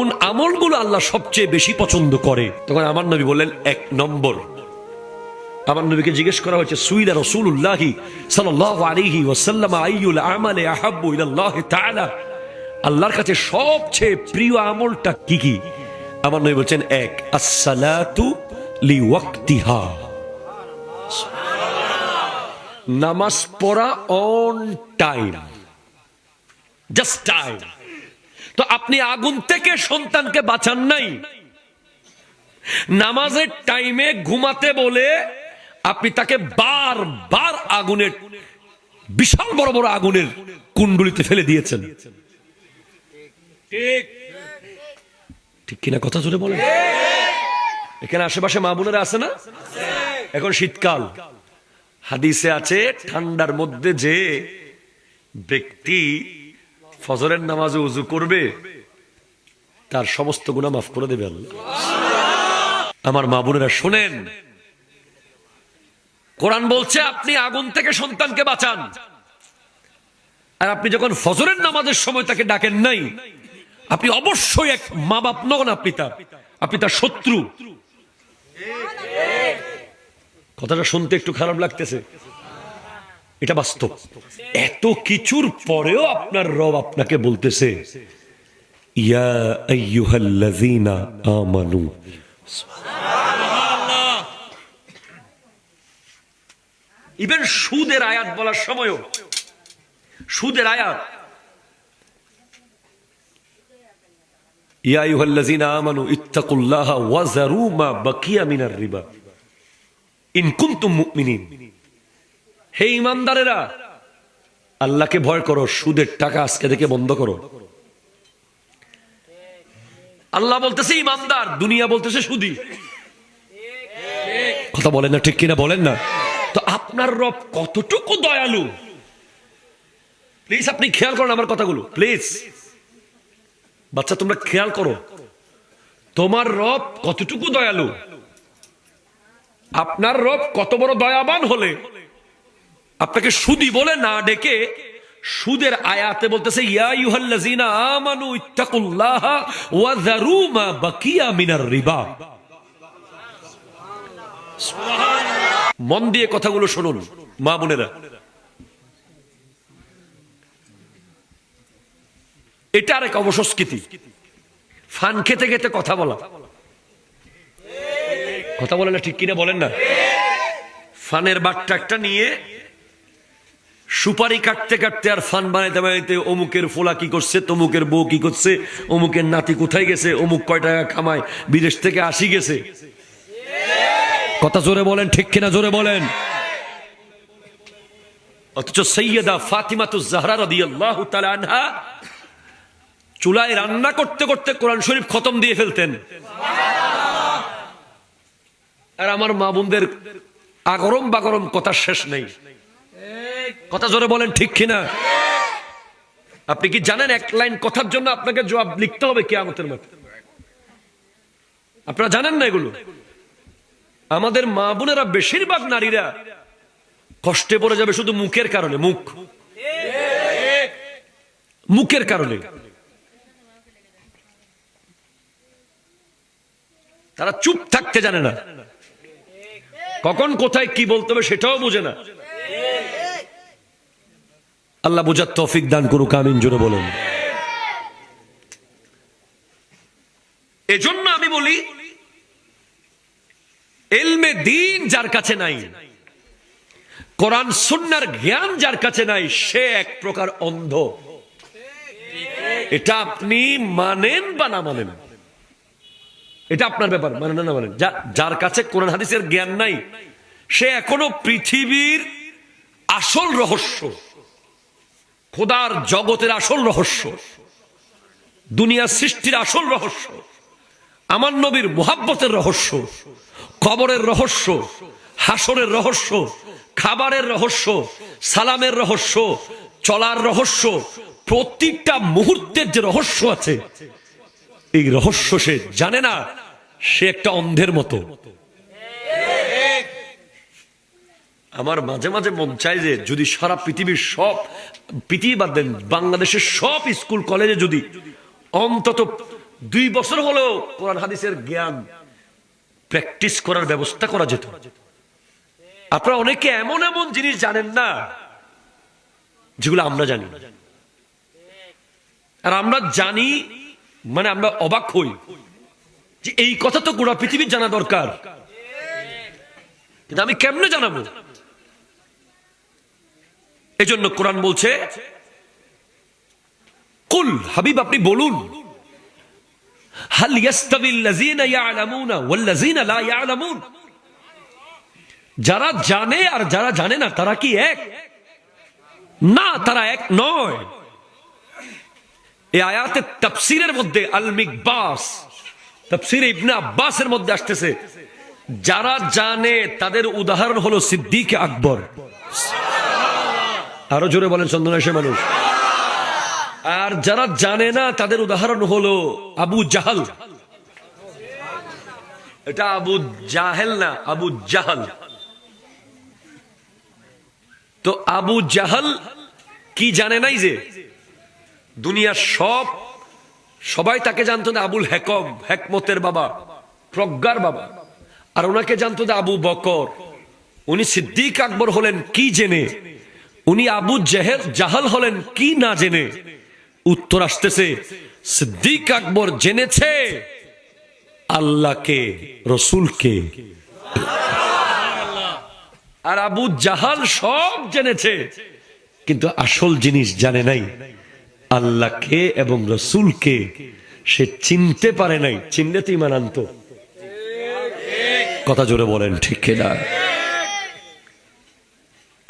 কোন আমলগুলো আল্লাহ সবচেয়ে বেশি পছন্দ করে। তখন আমার নবী বললেন, এক নম্বর। আমার নবীকে জিজ্ঞেস করা হয়েছে সুইলা রসুল্লাহি সাল্লাল্লাহু আলাইহি আল্লাহর কাছে সবচেয়ে প্রিয় আমলটা কি কি? আমার নবী বলছেন, এক, আসসালাতু নামাজ পড়া অন টাইম জাস্ট টাইম তো আপনি আগুন থেকে সন্তানকে বাঁচান নাই। নামাজের টাইমে ঘুমাতে বলে আপনি তাকে বার বার আগুনের, বিশাল বড় বড় আগুনের কুণ্ডুলিতে ফেলে দিয়েছেন। ঠিক। ঠিক কিনা কথা জোরে বলেন। এখানে আশেপাশে মা বোনেরা আছে না? এখন শীতকাল। হাদিসে আছে, ঠান্ডার মধ্যে যে ব্যক্তি ফজরের নামাজে উজু করবে, তার সমস্ত গুণা মাফ করে দেবে। আমার মা বোনেরা শোনেন, কোরআন বলছে, আপনি আগুন থেকে সন্তানকে বাঁচান। আর আপনি যখন ফজরের নামাজের সময় তাকে ডাকেন নাই, আপনি অবশ্যই এক মা বাপ নন আপনি তার আপনি তার শত্রু। কথাটা শুনতে একটু খারাপ লাগতেছে। এটা বাস্তব। এত কিছুর পরেও আপনার রব আপনাকে বলতেছে আমানু। ইভেন সুদের আয়াত বলার সময়ও, সুদের আয়াত। ইয়া মিনার রিবা। ইন কুনতুম মুমিনিন। হে ইমানদারেরা, আল্লাহকে ভয় করো, সুদের টাকা আজকে থেকে বন্ধ করো। আল্লাহ বলতেছে, ইমানদার, দুনিয়া বলতেছে সুদি। কথা বলেন না, ঠিক কিনা বলেন না? তো আপনার রব কতটুকু দয়ালু? প্লিজ আপনি খেয়াল করেন আমার কথাগুলো। প্লিজ বাচ্চা, তোমরা খেয়াল করো। তোমার রব কতটুকু দয়ালু? আপনার রব কত বড় দয়াবান হলে আপনাকে সুদি বলে না ডেকে সুদের আয়াতে বলতেছে মন দিয়ে কথাগুলো শুনুন, মা বোনেরা। এটা আরেক অবসংস্কৃতি। ফান খেতে খেতে কথা বলা। কথা বলেন না ঠিক কিনা বলেন না। ফানের বাট্টা একটা নিয়ে সুপারি কাটতে কাটতে আর ফান বানাইতে বানাইতে অমুকের ফোলা কি করছে, তমুকের বউ কি করছে, অমুকের নাতি কোথায় গেছে, অমুক কয় টাকা খামায় বিদেশ থেকে আসি গেছে। কথা জোরে বলেন, ঠিক কিনা জোরে বলেন? অথচ সৈয়দা ফাতিমাতু জাহরা রাদিয়াল্লাহু তাআলা আনহা চুলায় রান্না করতে করতে কোরআন শরীফ খতম দিয়ে ফেলতেন। আর আমার মা বোনদের আগরম বাগরম কথা শেষ নেই। কথা জোরে বলেন, ঠিক কিনা? আপনি কি জানেন এক লাইন কথার জন্য আপনাকে জবাব লিখতে হবে কে আমাদের মাঠে আপনারা জানেন না এগুলো? আমাদের মা বোনেরা বেশিরভাগ নারীরা কষ্টে পড়ে যাবে শুধু মুখের কারণে, মুখ। মুখের কারণে। তারা চুপ থাকতে জানে না। কখন কোথায় কি বলতে হবে সেটাও বোঝে না। আল্লাহ বোঝার তৌফিক দান করুক, আমিন জোরে বলুন। এজন্য আমি বলি, এলমে দিন যার কাছে নাই, কোরআন সুন্নার জ্ঞান যার কাছে নাই, সে এক প্রকার অন্ধ। এটা আপনি মানেন বা না মানেন? এটা আপনার ব্যাপার মানে না মানেন? যার কাছে কোরআন হাদিসের জ্ঞান নাই, সে এখনও পৃথিবীর আসল রহস্য। খোদার জগতের আসল রহস্য দুনিয়া সৃষ্টির আসল রহস্য, আমার নবীর মোহাব্বতের রহস্য, কবরের রহস্য, হাসরের রহস্য, খাবারের রহস্য, সালামের রহস্য, চলার রহস্য, প্রতিটা মুহূর্তের যে রহস্য আছে, এই রহস্য সে জানে না, সে একটা অন্ধের মতো। আমার মাঝে মাঝে মন চায় যে যদি সারা পৃথিবীর সব পৃথিবী বাদ দেন বাংলাদেশের সব স্কুল, কলেজে যদি অন্তত দুই বছর হলেও কোরআন হাদিসের জ্ঞান প্র্যাকটিস করার ব্যবস্থা করা যেত। আপনারা অনেকে এমন এমন জিনিস জানেন না যেগুলো আমরা জানি। আর আমরা জানি মানে আমরা অবাক হই যে এই কথা তো গোড়া পৃথিবীর জানা দরকার। কিন্তু আমি কেমনে জানাব? এই জন্য কোরআন বলছে, কুল হাবিব, আপনি বলুন যারা জানে আর যারা জানে না, তারা কি এক? না, তারা এক নয়। মধ্যে আল মিকবাস তাফসির ইবনে আব্বাসের মধ্যে আসতেছে, যারা জানে, তাদের উদাহরণ হলো সিদ্দিক আকবর। আরও জোরে বলেন চন্দনাশে মানুষ। আর যারা জানে না, তাদের উদাহরণ হলো আবু জাহাল। এটা আবু জাহেল না, আবু জাহাল। তো আবু জাহাল কি জানে নাই যে, দুনিয়ার সব, সবাই তাকে জানতো না আবুল হেকম, হেকমতের বাবা, প্রজ্ঞার বাবা। আর ওনাকে জানতো না আবু বকর। উনি সিদ্দিক আকবর হলেন, কি জেনে? উনি আবু জেহেল জাহাল হলেন, কি না জেনে? উত্তর আসতেছে, সিদ্দিক আকবর জেনেছে আল্লাহকে, রসুলকে। আর আবু জাহাল সব জেনেছে, কিন্তু আসল জিনিস জানে নাই। আল্লাহকে এবং রসুলকে সে চিনতে পারে নাই। চিনলে তো ইমান আনতো। কথা জোরে বলেন, ঠিক কিনা?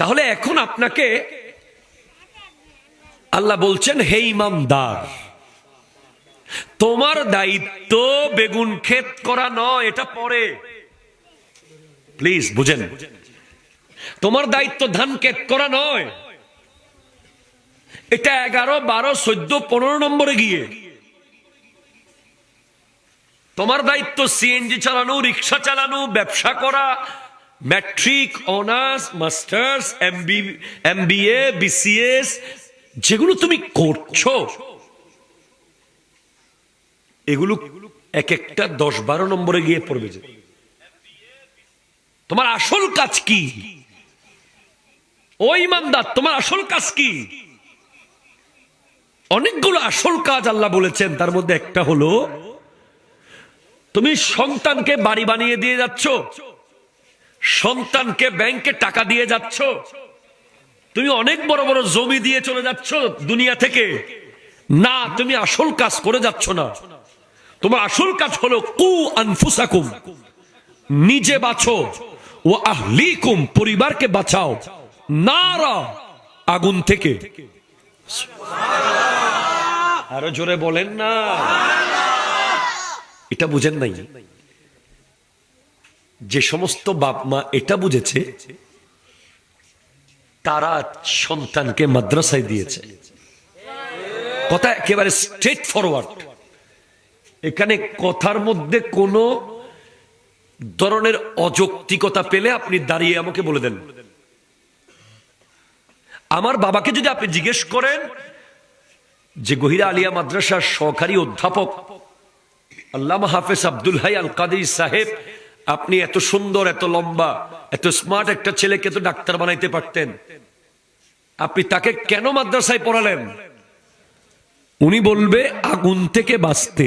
তাহলে এখন আপনাকে আল্লাহ বলছেন, হে ইমামদার, তোমার দায়িত্ব বেগুন ক্ষেত করা নয়, এটা পরে। প্লিজ, বুঝেন। তোমার দায়িত্ব ধান ক্ষেত করা নয়। এটা এগারো, বারো, চোদ্দ, পনেরো নম্বরে গিয়ে। তোমার দায়িত্ব সিএনজি চালানো, রিক্সা চালানো, ব্যবসা করা matric honours masters MBA BCS যেগুলো তুমি করছ, এগুলো এক একটা দশ বারো নম্বরে গিয়ে পড়বে যে। তোমার আসল কাজ কি? ওই ইমানদার, তোমার আসল কাজ কি? অনেকগুলো আসল কাজ আল্লাহ বলেছেন, তার মধ্যে একটা হলো, তুমি সন্তানকে বাড়ি বানিয়ে দিয়ে যাচ্ছ সন্তানকে ব্যাংকে টাকা দিয়ে যাচ্ছ। তুমি অনেক বড় বড় জমি দিয়ে চলে যাচ্ছ দুনিয়া থেকে। না তুমি আসল কাজ করে যাচ্ছ না। তোমার আসল কাজ হলো কু আনফুসাকুম। নিজে বাঁচো। ও আহলিকুম পরিবারকে বাঁচাও। নারা আগুন থেকে। আরও জোরে বলেন না। এটা বুঝেন নাই। যে সমস্ত বাপ মা এটা বুঝেছে, তারা সন্তানকে মাদ্রাসায় দিয়েছে। কথা একেবারে স্ট্রেট ফরওয়ার্ড এখানে কথার মধ্যে কোনো ধরনের অযৌক্তিকতা পেলে আপনি দাঁড়িয়ে আমাকে বলে দেন। আমার বাবাকে যদি আপনি জিজ্ঞেস করেন যে গহিরা আলিয়া মাদ্রাসার সহকারী অধ্যাপক আল্লামা হাফেজ আব্দুল হাই আল কাদির সাহেব আপনি এত সুন্দর, এত লম্বা, এত স্মার্ট একটা ছেলেকে তো ডাক্তার বানাইতে পারতেন। আপনি তাকে কেন মাদ্রাসায় পড়ালেন? উনি বলবে, আগুন থেকে বাঁচতে।